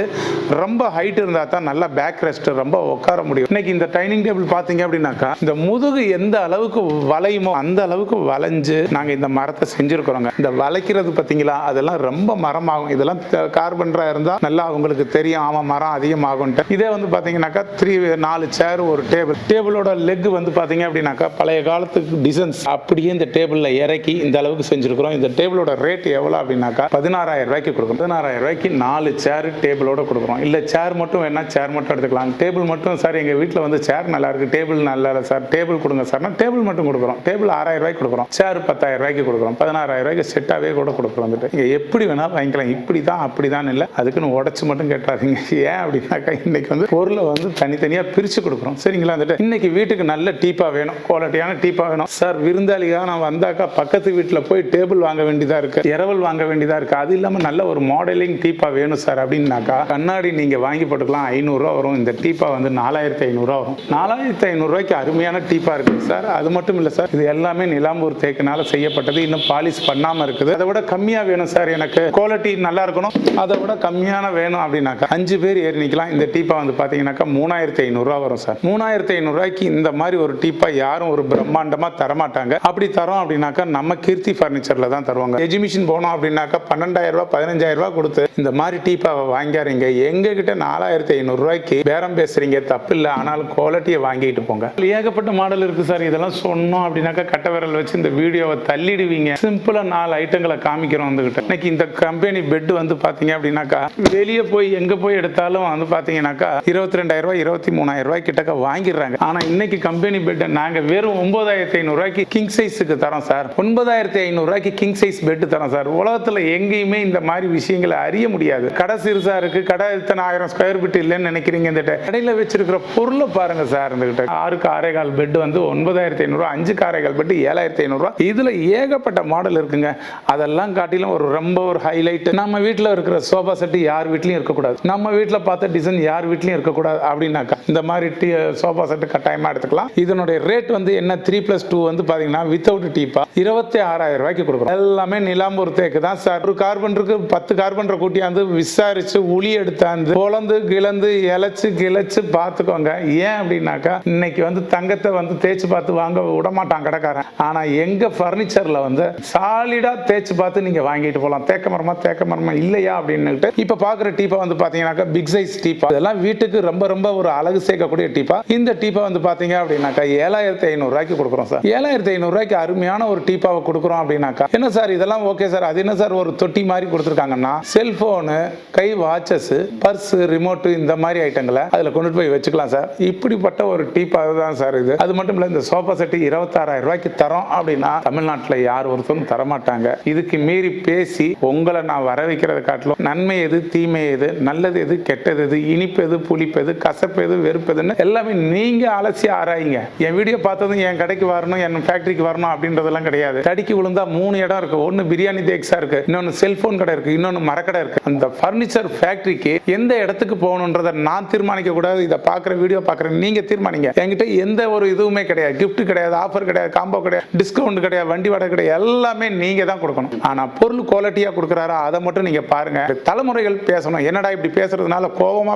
ரொம்ப ஹைட் இருந்தால் தான் நல்லா பேக் ரெஸ்ட் ரொம்ப உட்கார முடியும். இன்னைக்கு இந்த டைனிங் டேபிள் பார்த்தீங்க அப்படின்னாக்கா இந்த முதுகு எந்த அளவுக்கு வளையுமோ அந்த அளவுக்கு வளைஞ்சு நாங்கள் இந்த மரத்தை செஞ்சுருக்கிறோங்க. இந்த வளைக்கிறது பார்த்தீங்களா அதெல்லாம் ரொம்ப மரமாகும். இதெல்லாம் கார்பன்டரா இருந்தால் நல்லா அவங்களுக்கு தெரியும். ஆமாம் மரம் அதிகமாகும். ஆகும்ட்டு இதே வந்து பார்த்தீங்கன்னாக்கா த்ரீ நாலு சேர் ஒரு டேபிள் டேபிளோட லெக் வந்து பார்த்தீங்க அப்படின்னாக்கா பழைய காலத்துக்கு டிசைன்ஸ் அப்படியே இந்த டேபிளில் இறக்கி இந்த அளவுக்கு செஞ்சுருக்கிறோம். இந்த டேபிளோட ரேட் எவ்வளோ அப்படின்னாக்கா பதினாறாயிரம் ரூபாய்க்கு கொடுக்குறோம். பதினாறாயிரம் ரூபாய்க்கு நாலு சேர் டேபிளோட கொடுக்குறோம். இல்லை சேர் மட்டும் வேணா சேர் மட்டும் எடுத்துக்கலாம். டேபிள் மட்டும் சார் எங்கள் வீட்டில் வந்து சேர் நல்லா இருக்கு. டேபிள் நல்லா இல்லை சார் டேபிள் கொடுங்க சார்னா டேபிள் மட்டும் கொடுக்குறோம். டேபிள் ஆறாயிரம் ரூபாய்க்கு கொடுக்குறோம். சேர் பத்தாயிரம் ரூபாய்க்கு கொடுக்குறோம். பதினாறாயிரம் ரூபாய்க்கு செட்டாகவே கூட கொடுக்குறோம் வந்துட்டு. நீங்கள் எப்படி வேணால் வாங்கிக்கலாம். இப்படி தான் அப்படி தான் இல்லை. அதுக்குன்னு உடச்சு மட்டும் கேட்டாதீங்க. ஏன் அப்படின்னா அப்படின்னாக்கா இன்னைக்கு வந்து பொருளை வந்து தனித்தனியாக பிரித்து கொடுக்குறோம். சரிங்களா வந்துட்டு இன்னைக்கு வீட்டுக்கு நல்ல டீப்பாக வேணும். குவாலிட்டியான டீப்பாக வேணும். சார் விருந்தாளியாக நான் வந்தாக்கா பக்கத்து வீட்டில் போய் டேபிள் வாங்க வேண்டியதாக இருக்கு. இரவல் வாங்க வேண்டியதாக இருக்கு. அது இல்லாமல் நல்ல ஒரு மாடலிங் டீப்பாக வேணும் சார் அப்படின்னாக்கா கண்ணாடி நீங்கள் வாங்கி போட்டுக்கலாம். ஐநூறுரூவா வரும். இந்த டீப்பா வந்து நாலாயிரத்தி ஐநூறுரூவா வரும். நாலாயிரத்தி ஐநூறுரூவாய்க்கு அருமையான டீப்பா இருக்குது சார். அது மட்டும் இல்லை சார் இது எல்லாமே நிலாம்பூர் தேக்கினால செய்யப்பட்டது. இன்னும் பாலிஷ் பண்ணாமல் இருக்குது. அதை விட கம்மியாக வேணும் சார் எனக்கு. குவாலிட்டி நல்லா இருக்கணும். அதை விட கம்மியான வேணும் அப்படின்னாக்கா அஞ்சு பேர் ஏறி நிற்கலாம் இந்த டீப்பா வந்து பார்த்தீங்கன்னாக்கா மூணாயிரத்தி ஐநூறுரூவா வரும் சார். மூணாயிரத்தி ஐநூறுரூவாய்க்கு இந்த மாதிரி ஒரு டீப்பா யாரும் ஒரு பிரம்மாண்டமாக தரமாட்டாங்க. அப்படி தரோம் அப்படின்னாக்கா நம்ம கீர்த்தி ஃபர்னிச்சரில் தான் தருவாங்க. எஜிபிஷன் போனோம் அப்படின்னாக்கா பன்னெண்டாயிரம் ரூபாய் பதினஞ்சாயிரம் ரூபாய் கொடுத்து இந்த மாதிரி டீப்பாவை வாங்காதீங்க எங்ககிட்ட நாலாயிரத்தி ஐநூறுரூவாய்க்கு பேரம் பேசுறீங்க தப்பு இல்லை ஆனாலும் குவாலிட்டியை வாங்கிட்டு போங்க. ஏகப்பட்ட மாடல் இருக்கு சார். இதெல்லாம் சொன்னோம் அப்படின்னாக்கா கட்ட விரல் வச்சு இந்த வீடியோவை தள்ளிடுவீங்க. சிம்பிளா நாலு ஐட்டங்களை காமிக்கிறோம் வந்துகிட்ட இன்னைக்கு இந்த கம்பெனி பெட் வந்து பாத்தீங்க அப்படின்னாக்கா வெளியே போய் எங்க போய் எடுத்தாலும் வந்து பார்த்தீங்கன்னாக்கா இருபத்தி ரெண்டாயிரம் ரூபாய் இருபத்தி மூணாயிரம் ரூபாய் கிட்டக்க வாங்கிடுறாங்க. ஆனா இன்னைக்கு கம்பெனி பெட்டை நாங்க வெறும் ஒன்பதாயிரத்தி ஐநூறுரூவாய்க்கு கிங் சைஸுக்கு தரோம் சார். ஒன்பதாயிரத்தி ஐநூறுரூவாய்க்கு கிங் சைஸ் பெட் தரோம் சார். உலகத்துல எங்கேயுமே இந்த மாதிரி விஷயங்களை அறிய முடியாது. கடை சிறுசா இருக்கு. கடை இத்தனை ஆயிரம் ஸ்கொயர் ஃபீட் இல்லைன்னு நினைக்கிறீங்க இந்த கடையில் வச்சிருக்கிற பொருளை பாருங்க சார் இந்த கிட்ட. ஆறுக்கு ஆறேகால் பெட் வந்து ஒன்பதாயிரத்தி ஐநூறுரூவா அஞ்சுக்கு ஆறேகால் பெட் ஏழாயிரத்தி ஐநூறுரூவா இதுல ஏகப்பட்ட மாடல் இருக்குங்க. அதெல்லாம் காட்டிலும் ஒரு ரொம்ப ஒரு ஹைலைட் நம்ம வீட்டில் இருக்கிற சோஃபா செட்டு யார் வீட்லயும் இருக்கக்கூடாது. நம்ம வீட்டில் பார்த்த டிசைன் யார் வீட்லயும் இருக்கக்கூடாது அப்படின்னாக்கா இந்த மாதிரி சோஃபா செட்டு கட்டாயமா எடுத்துக்கலாம். இதனுடைய ரேட் வந்து என்ன? த்ரீ பிளஸ் டூ வந்து பாத்தீங்கன்னா வித்தவுட் டீப்பா இருபத்தி ஆறாயிரம் ரூபாய்க்கு கொடுக்குறோம். எல்லாமே நிலாம்பூர் தேக்கு தான் சார். ஒரு கார்பன்ருக்கு பத்து கார்பன் கூட்டியாந்து விசாரிச்சு உளி எடுத்தாந்து பொழந்து கிளந்து இழைச்சு கிளச்சு பார்த்துக்கோங்க ஏன் அப்படின்னாக்கா இன்னைக்கு வந்து தங்கத்தை வந்து தேய்ச்சி பார்த்து வாங்க விடமாட்டான் கடைக்காரன். ஆனா எங்க ஃபர்னிச்சரில் வந்து சாலிடா தேய்ச்சி பார்த்து நீங்க வாங்கிட்டு போகலாம் தேக்க மரமா தேக்க மரமா இல்லையா அப்படின்னுட்டு இப்ப பாக்குற டீப்பா வந்து பாத்தீங்கன்னாக்கா பிக் சைஸ் டீப் டீப்பா. இதெல்லாம் வீட்டுக்கு ரொம்ப ரொம்ப ஒரு அழகு சேர்க்கக்கூடிய டீப்பா. இந்த டீப்பா வந்து பாத்தீங்க அப்படின்னாக்கா ஏழாயிரத்தி ஐநூறு ரூபாய்க்கு கொடுக்குறோம் சார். ஏழாயிரத்தி ஐநூறு ரூபாய்க்கு அருமையான ஒரு டீப்பாவை கொடுக்குறோம் அப்படின்னாக்கா. என்ன சார் இதெல்லாம் ஓகே சார்? அது என்ன சார் ஒரு தொட்டி மாதிரி கொடுத்துருக்காங்கன்னா செல்போனு கை வாட்சஸ் பர்ஸ் ரிமோட்டு இந்த மாதிரி ஐட்டங்களை அதில் கொண்டுட்டு போய் வச்சுக்கலாம் சார். இப்படிப்பட்ட ஒரு டீப்பா தான் சார் இது. அது மட்டும் இல்லை இந்த சோஃபா செட்டு இருபத்தாறாயிரம் ரூபாய்க்கு தரோம் அப்படின்னா தமிழ்நாட்டில் யார் ஒருத்தரும் தரமாட்டாங்க. இதுக்கு மீறி பேசி உங்களை நான் வர வைக்கிறத காட்டிலும் நன்மை எது தீமை எது நல்லது எது கெட்டது எது இனிப்பது புளிப்பது புளிப்பு எது கசப்பு எது வெறுப்பு எதுன்னு எல்லாமே நீங்க அலசி ஆராயுங்க. என் வீடியோ பார்த்ததும் என் கடைக்கு வரணும் என் ஃபேக்டரிக்கு வரணும் அப்படின்றதெல்லாம் கிடையாது. தடிக்கு விழுந்தா மூணு இடம் இருக்கு. ஒன்னு பிரியாணி தேக்ஸா இருக்கு. இன்னொன்னு செல்போன் கடை இருக்கு. இன்னொன்னு மரக்கடை இருக்கு. அந்த ஃபர்னிச்சர் ஃபேக்டரிக்கு எந்த இடத்துக்கு போகணுன்றதை நான் தீர்மானிக்க கூடாது. இதை பார்க்குற வீடியோ பார்க்குற நீங்க தீர்மானிங்க. என்கிட்ட எந்த ஒரு இதுவுமே கிடையாது. கிஃப்ட் கிடையாது ஆஃபர் கிடையாது காம்போ கிடையாது டிஸ்கவுண்ட் கிடையாது வண்டி வாடகை கிடையாது. எல்லாமே நீங்க தான் கொடுக்கணும். ஆனா பொருள் குவாலிட்டியா கொடுக்குறாரா அதை மட்டும் நீங்க பாருங்க. தலைமுறைகள் பேசணும். என்னடா இப்படி பேசுறதுனால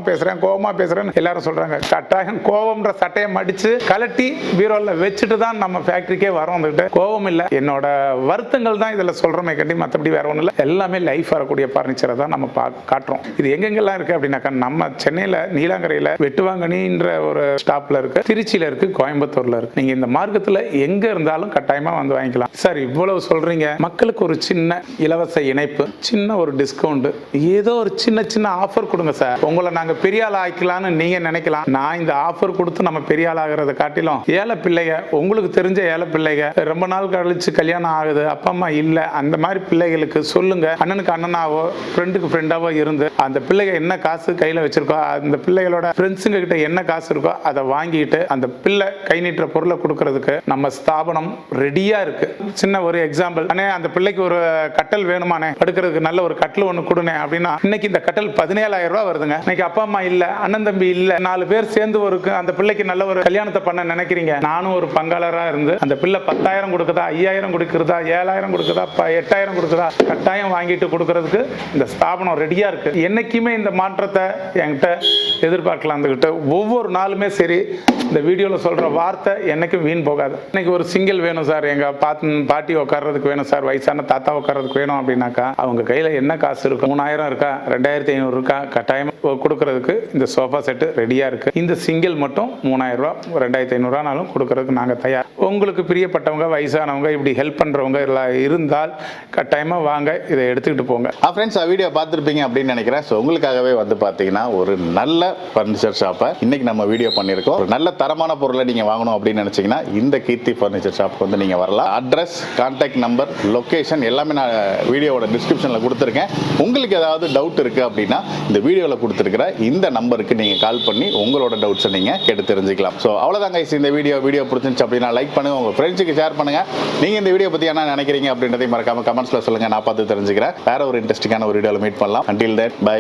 கோபமாக பேசுறேன் கோவமா பேசுகிறேன்னு எல்லாரும் சொல்றாங்க. கட்டாயம் கோவம்ன்ற சட்டையை மடித்து கலட்டி பீரோல வச்சுட்டு தான் நம்ம ஃபேக்ட்ரிக்கே வரோம் வந்துட்டு கோவம் இல்லை. என்னோட வருத்தங்கள் தான் இதுல சொல்றோமே கண்டி மற்றபடி வேற ஒன்றும் இல்லை. எல்லாமே லைஃப் வரக்கூடிய பர்னிச்சரை தான் நம்ம பா காட்டுறோம். இது எங்கெங்கெல்லாம் இருக்கு அப்படின்னாக்கா நம்ம சென்னையில் நீலாங்கரையில் வெட்டுவாங்கனின்ற ஒரு ஸ்டாப்ல இருக்குது திருச்சியில் இருக்கு கோயம்புத்தூர்ல இருக்கு. நீங்கள் இந்த மார்க்கத்தில் எங்க இருந்தாலும் கட்டாயமாக வந்து வாங்கிக்கலாம். சார் இவ்வளவு சொல்றீங்க. மக்களுக்கு ஒரு சின்ன இலவச இணைப்பு சின்ன ஒரு டிஸ்கவுண்ட் ஏதோ ஒரு சின்ன சின்ன ஆஃபர் கொடுங்க சார். உங்களை நாங்க பெரிய ஆள் ஆக்கலாம்னு நீங்க நினைக்கலாம். நான் இந்த ஆஃபர் கொடுத்து நம்ம பெரிய ஆள் ஆகிறத காட்டிலும் ஏழை பிள்ளைங்க உங்களுக்கு தெரிஞ்ச ஏழை பிள்ளைங்க ரொம்ப நாள் கழிச்சு கல்யாணம் ஆகுது அப்பா அம்மா இல்ல அந்த மாதிரி பிள்ளைகளுக்கு சொல்லுங்க. அண்ணனுக்கு அண்ணனாவோ ஃப்ரெண்டுக்கு ஃப்ரெண்டாவோ இருந்து அந்த பிள்ளைங்க என்ன காசு கையில வச்சிருக்கோ அந்த பிள்ளைகளோட ஃப்ரெண்ட்ஸுங்க கிட்ட என்ன காசு இருக்கோ அதை வாங்கிட்டு அந்த பிள்ளை கை நீட்டுற பொருளை கொடுக்கறதுக்கு நம்ம ஸ்தாபனம் ரெடியா இருக்கு. சின்ன ஒரு எக்ஸாம்பிள் அண்ணே அந்த பிள்ளைக்கு ஒரு கட்டல் வேணுமானே படுக்கிறதுக்கு நல்ல ஒரு கட்டில் ஒன்று கொடுனே அப்படின்னா இன்னைக்கு இந்த கட்டல் பதினேழாயிரம் ரூபாய் வருதுங்க. இன்னைக்கு அப்பா அம்மா இல்ல அண்ணன் தம்பி இல்ல நாலு பேர் சேர்ந்து ஒரு அந்த பிள்ளைக்கு நல்ல ஒரு கல்யாணத்தை பண்ண நினைக்கிறீங்க. நானும் ஒரு பங்காளராக இருந்து அந்த பிள்ளை பத்தாயிரம் கொடுக்குதா ஐயாயிரம் கொடுக்குறதா ஏழாயிரம் கொடுக்குதா ப- எட்டாயிரம் கொடுக்குதா கட்டாயம் வாங்கிட்டு கொடுக்கறதுக்கு இந்த ஸ்தாபனம் ரெடியா இருக்கு. என்னைக்குமே இந்த மாற்றத்தை என்கிட்ட எதிர்பார்க்கலாம் ஒவ்வொரு நாளுமே சரி இந்த வீடியோவில் சொல்ற வார்த்தை என்னைக்கும் வீண் போகாது. இன்னைக்கு ஒரு சிங்கிள் வேணும் சார் எங்க பாத்து பாட்டி உட்கார்றதுக்கு வேணும் சார் வயசான தாத்தா உட்கார்றதுக்கு வேணும் அப்படின்னாக்கா அவங்க கையில என்ன காசு இருக்கும் மூணாயிரம் இருக்கா? ரெண்டாயிரத்தி ஐநூறு இருக்கா? கட்டாயம் கொடுக்கறதுக்கு இந்த சோஃபா செட்டு ரெடியாக இருக்குது இந்த சிங்கிள் மட்டும் மூணாயிரரூவா ரூபா ரெண்டாயிரத்தி ஐநூறுரூவானாலும் கொடுக்கறதுக்கு நாங்கள் தயார். உங்களுக்கு பிரியப்பட்டவங்க வயசானவங்க இப்படி ஹெல்ப் பண்ணுறவங்க எல்லாம் இருந்தால் கட்டாயமாக வாங்க இதை எடுத்துக்கிட்டு போங்க. ஃப்ரெண்ட்ஸ் வீடியோ பார்த்துருப்பீங்க அப்படின்னு நினைக்கிறேன். ஸோ உங்களுக்காகவே வந்து பார்த்தீங்கன்னா ஒரு நல்ல ஃபர்னிச்சர் ஷாப்பை இன்றைக்கி நம்ம வீடியோ பண்ணியிருக்கோம். ஒரு நல்ல தரமான பொருளை நீங்கள் வாங்கணும் அப்படின்னு நினச்சிங்கன்னா இந்த கீர்த்தி ஃபர்னிச்சர் ஷாப்புக்கு வந்து நீங்கள் வரலாம். அட்ரஸ் கான்டாக்ட் நம்பர் லொக்கேஷன் எல்லாமே நான் வீடியோவோட டிஸ்கிரிப்ஷனில் கொடுத்துருக்கேன். உங்களுக்கு ஏதாவது டவுட் இருக்குது அப்படின்னா இந்த வீடியோவில் கொடுத்துருக்கிற இந்த நம்பருக்கு நீங்கள் கால் பண்ணி உங்களோட டவுட்ஸை நீங்கள் கேட்டு தெரிஞ்சுக்கலாம். ஸோ அவ்வளோதாங்க guys. இந்த வீடியோ வீடியோ பிடிச்சிருந்துச்சு அப்படின்னா லைக் பண்ணுங்க. உங்கள் ஃப்ரெண்ட்ஸுக்கு ஷேர் பண்ணுங்கள் நீங்கள் இந்த வீடியோ பற்றி என்ன நினைக்கிறீங்க அப்படின்றதையும் மறக்காம கமெண்ட்ஸில் சொல்லுங்கள் நான் பார்த்து தெரிஞ்சுக்கிறேன். வேற ஒரு இன்ட்ரெஸ்டிங்கான ஒரு வீடியோவில் மீட் பண்ணலாம். Until that by